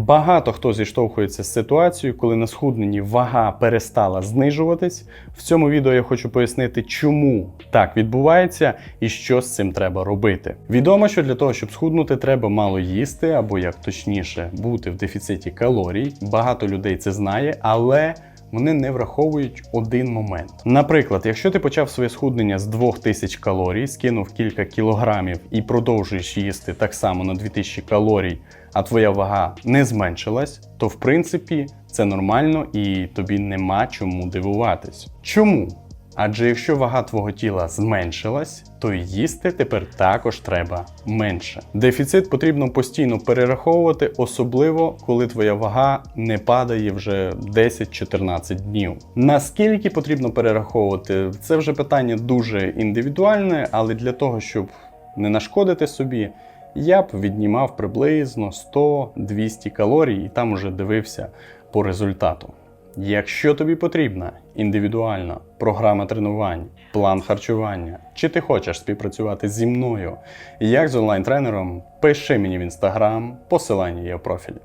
Багато хто зіштовхується з ситуацією, коли на схудненні вага перестала знижуватись. В цьому відео я хочу пояснити, чому так відбувається і що з цим треба робити. Відомо, що для того, щоб схуднути, треба мало їсти, або як точніше бути в дефіциті калорій. Багато людей це знає, але вони не враховують один момент. Наприклад, якщо ти почав своє схуднення з 2000 калорій, скинув кілька кілограмів і продовжуєш їсти так само на 2000 калорій, а твоя вага не зменшилась, то в принципі це нормально і тобі нема чому дивуватись. Чому? Адже якщо вага твого тіла зменшилась, то їсти тепер також треба менше. Дефіцит потрібно постійно перераховувати, особливо коли твоя вага не падає вже 10-14 днів. Наскільки потрібно перераховувати, це вже питання дуже індивідуальне, але для того, щоб не нашкодити собі, я б віднімав приблизно 100-200 калорій і там уже дивився по результату. Якщо тобі потрібна індивідуальна програма тренувань, план харчування, чи ти хочеш співпрацювати зі мною як з онлайн-тренером, пиши мені в інстаграм, посилання є в профілі.